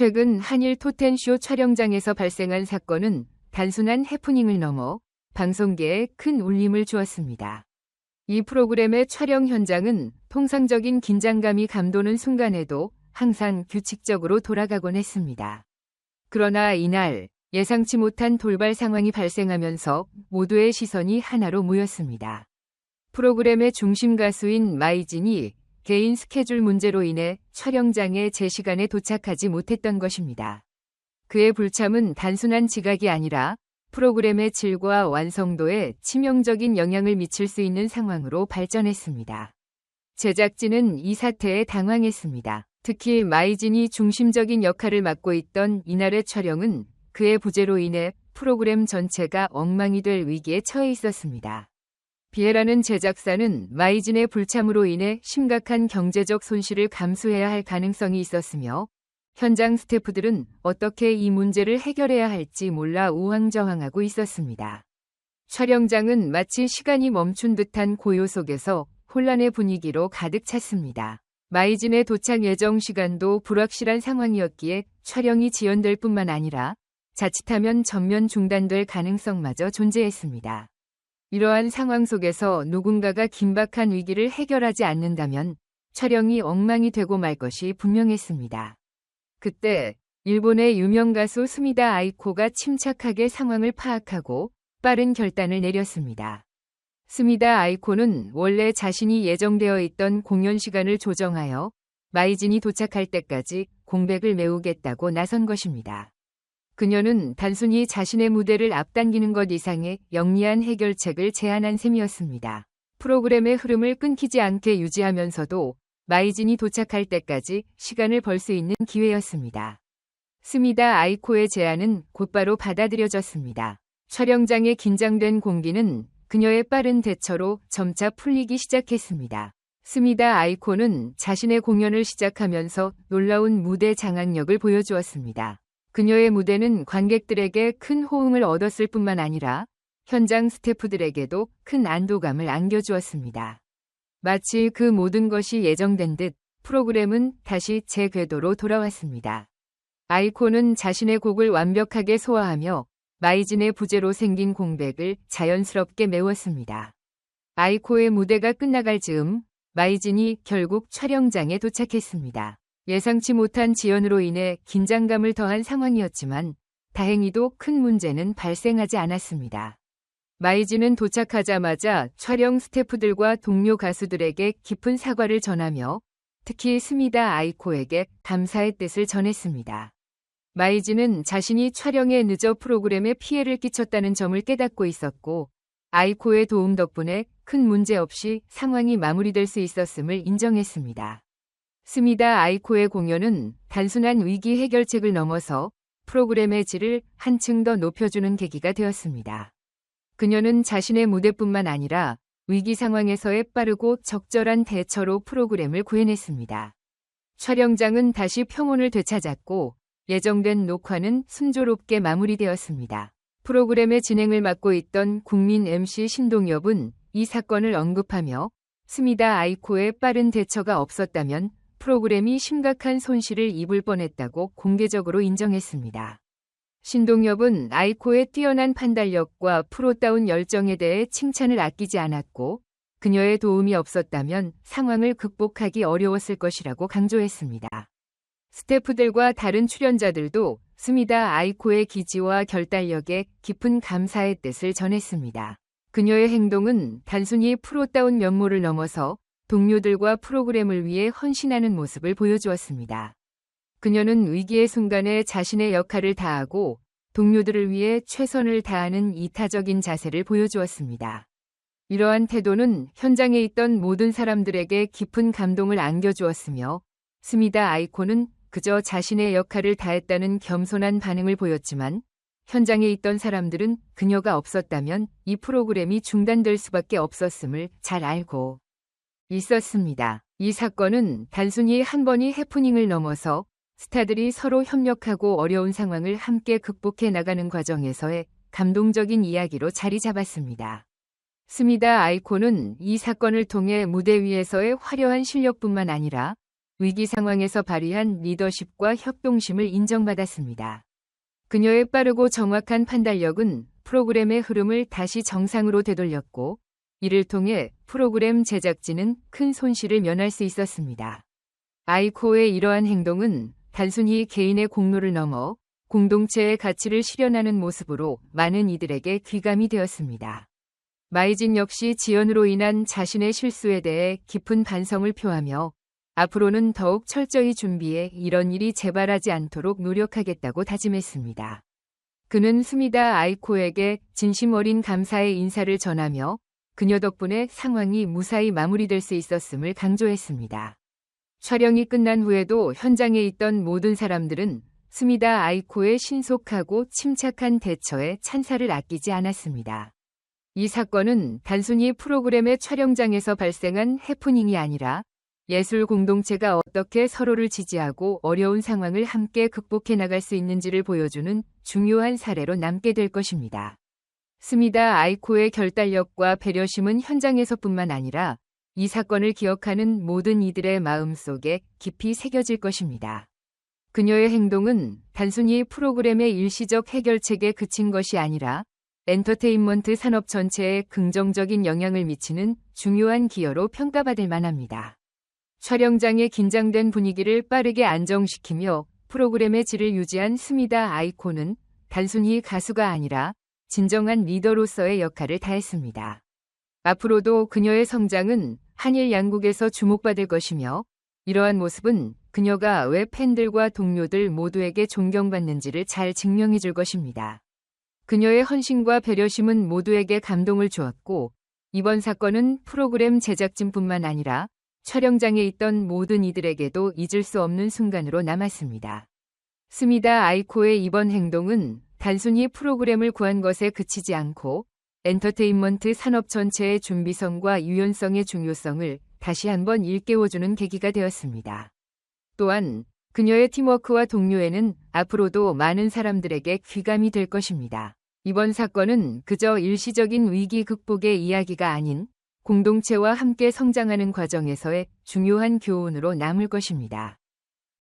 최근 한일 토텐쇼 촬영장에서 발생한 사건은 단순한 해프닝을 넘어 방송계에 큰 울림을 주었습니다. 이 프로그램의 촬영 현장은 통상적인 긴장감이 감도는 순간에도 항상 규칙적으로 돌아가곤 했습니다. 그러나 이날 예상치 못한 돌발 상황이 발생하면서 모두의 시선이 하나로 모였습니다. 프로그램의 중심 가수인 마이진이 개인 스케줄 문제로 인해 촬영장에 제 시간에 도착하지 못했던 것입니다. 그의 불참은 단순한 지각이 아니라 프로그램의 질과 완성도에 치명적인 영향을 미칠 수 있는 상황으로 발전했습니다. 제작진은 이 사태에 당황했습니다. 특히 마이진이 중심적인 역할을 맡고 있던 이날의 촬영은 그의 부재로 인해 프로그램 전체가 엉망이 될 위기에 처해 있었습니다. 비에라는 제작사는 마이진의 불참으로 인해 심각한 경제적 손실을 감수해야 할 가능성이 있었으며 현장 스태프들은 어떻게 이 문제를 해결해야 할지 몰라 우왕좌왕하고 있었습니다. 촬영장은 마치 시간이 멈춘 듯한 고요 속에서 혼란의 분위기로 가득 찼습니다. 마이진의 도착 예정 시간도 불확실한 상황이었기에 촬영이 지연될 뿐만 아니라 자칫하면 전면 중단될 가능성마저 존재했습니다. 이러한 상황 속에서 누군가가 긴박한 위기를 해결하지 않는다면 촬영이 엉망이 되고 말 것이 분명했습니다. 그때 일본의 유명 가수 스미다 아이코가 침착하게 상황을 파악하고 빠른 결단을 내렸습니다. 스미다 아이코는 원래 자신이 예정되어 있던 공연 시간을 조정하여 마이진이 도착할 때까지 공백을 메우겠다고 나선 것입니다. 그녀는 단순히 자신의 무대를 앞당기는 것 이상의 영리한 해결책을 제안한 셈이었습니다. 프로그램의 흐름을 끊기지 않게 유지하면서도 마이진이 도착할 때까지 시간을 벌 수 있는 기회였습니다. 스미다 아이코의 제안은 곧바로 받아들여졌습니다. 촬영장의 긴장된 공기는 그녀의 빠른 대처로 점차 풀리기 시작했습니다. 스미다 아이코는 자신의 공연을 시작하면서 놀라운 무대 장악력을 보여주었습니다. 그녀의 무대는 관객들에게 큰 호응을 얻었을 뿐만 아니라 현장 스태프들에게도 큰 안도감을 안겨주었습니다. 마치 그 모든 것이 예정된 듯 프로그램은 다시 제 궤도로 돌아왔습니다. 아이코는 자신의 곡을 완벽하게 소화하며 마이진의 부재로 생긴 공백을 자연스럽게 메웠습니다. 아이코의 무대가 끝나갈 즈음 마이진이 결국 촬영장에 도착했습니다. 예상치 못한 지연으로 인해 긴장감을 더한 상황이었지만 다행히도 큰 문제는 발생하지 않았습니다. 마이지는 도착하자마자 촬영 스태프들과 동료 가수들에게 깊은 사과를 전하며 특히 스미다 아이코에게 감사의 뜻을 전했습니다. 마이지는 자신이 촬영에 늦어 프로그램에 피해를 끼쳤다는 점을 깨닫고 있었고 아이코의 도움 덕분에 큰 문제 없이 상황이 마무리될 수 있었음을 인정했습니다. 스미다 아이코의 공연은 단순한 위기 해결책을 넘어서 프로그램의 질을 한층 더 높여주는 계기가 되었습니다. 그녀는 자신의 무대뿐만 아니라 위기 상황에서의 빠르고 적절한 대처로 프로그램을 구해냈습니다. 촬영장은 다시 평온을 되찾았고 예정된 녹화는 순조롭게 마무리되었습니다. 프로그램의 진행을 맡고 있던 국민 MC 신동엽은 이 사건을 언급하며 스미다 아이코의 빠른 대처가 없었다면 프로그램이 심각한 손실을 입을 뻔했다고 공개적으로 인정했습니다. 신동엽은 아이코의 뛰어난 판단력과 프로다운 열정에 대해 칭찬을 아끼지 않았고 그녀의 도움이 없었다면 상황을 극복하기 어려웠을 것이라고 강조했습니다. 스태프들과 다른 출연자들도 스미다 아이코의 기지와 결단력에 깊은 감사의 뜻을 전했습니다. 그녀의 행동은 단순히 프로다운 면모를 넘어서 동료들과 프로그램을 위해 헌신하는 모습을 보여주었습니다. 그녀는 위기의 순간에 자신의 역할을 다하고 동료들을 위해 최선을 다하는 이타적인 자세를 보여주었습니다. 이러한 태도는 현장에 있던 모든 사람들에게 깊은 감동을 안겨주었으며 스미다 아이코는 그저 자신의 역할을 다했다는 겸손한 반응을 보였지만 현장에 있던 사람들은 그녀가 없었다면 이 프로그램이 중단될 수밖에 없었음을 잘 알고 있었습니다. 이 사건은 단순히 한 번이 해프닝을 넘어서 스타들이 서로 협력하고 어려운 상황을 함께 극복해 나가는 과정에서의 감동적인 이야기로 자리 잡았습니다. 스미다 아이코는 이 사건을 통해 무대 위에서의 화려한 실력뿐만 아니라 위기 상황에서 발휘한 리더십과 협동심을 인정받았습니다. 그녀의 빠르고 정확한 판단력은 프로그램의 흐름을 다시 정상으로 되돌렸고, 이를 통해 프로그램 제작진은 큰 손실을 면할 수 있었습니다. 아이코의 이러한 행동은 단순히 개인의 공로를 넘어 공동체의 가치를 실현하는 모습으로 많은 이들에게 귀감이 되었습니다. 마이진 역시 지연으로 인한 자신의 실수에 대해 깊은 반성을 표하며 앞으로는 더욱 철저히 준비해 이런 일이 재발하지 않도록 노력하겠다고 다짐했습니다. 그는 스미다 아이코에게 진심 어린 감사의 인사를 전하며 그녀 덕분에 상황이 무사히 마무리될 수 있었음을 강조했습니다. 촬영이 끝난 후에도 현장에 있던 모든 사람들은 스미다 아이코의 신속하고 침착한 대처에 찬사를 아끼지 않았습니다. 이 사건은 단순히 프로그램의 촬영장에서 발생한 해프닝이 아니라 예술 공동체가 어떻게 서로를 지지하고 어려운 상황을 함께 극복해 나갈 수 있는지를 보여주는 중요한 사례로 남게 될 것입니다. 스미다 아이코의 결단력과 배려심은 현장에서뿐만 아니라 이 사건을 기억하는 모든 이들의 마음 속에 깊이 새겨질 것입니다. 그녀의 행동은 단순히 프로그램의 일시적 해결책에 그친 것이 아니라 엔터테인먼트 산업 전체에 긍정적인 영향을 미치는 중요한 기여로 평가받을 만합니다. 촬영장의 긴장된 분위기를 빠르게 안정시키며 프로그램의 질을 유지한 스미다 아이코는 단순히 가수가 아니라 진정한 리더로서의 역할을 다했습니다. 앞으로도 그녀의 성장은 한일 양국에서 주목받을 것이며 이러한 모습은 그녀가 왜 팬들과 동료들 모두에게 존경받는지를 잘 증명해 줄 것입니다. 그녀의 헌신과 배려심은 모두에게 감동을 주었고 이번 사건은 프로그램 제작진뿐만 아니라 촬영장에 있던 모든 이들에게도 잊을 수 없는 순간으로 남았습니다. 스미다 아이코의 이번 행동은 단순히 프로그램을 구한 것에 그치지 않고 엔터테인먼트 산업 전체의 준비성과 유연성의 중요성을 다시 한번 일깨워주는 계기가 되었습니다. 또한 그녀의 팀워크와 동료에는 앞으로도 많은 사람들에게 귀감이 될 것입니다. 이번 사건은 그저 일시적인 위기 극복의 이야기가 아닌 공동체와 함께 성장하는 과정에서의 중요한 교훈으로 남을 것입니다.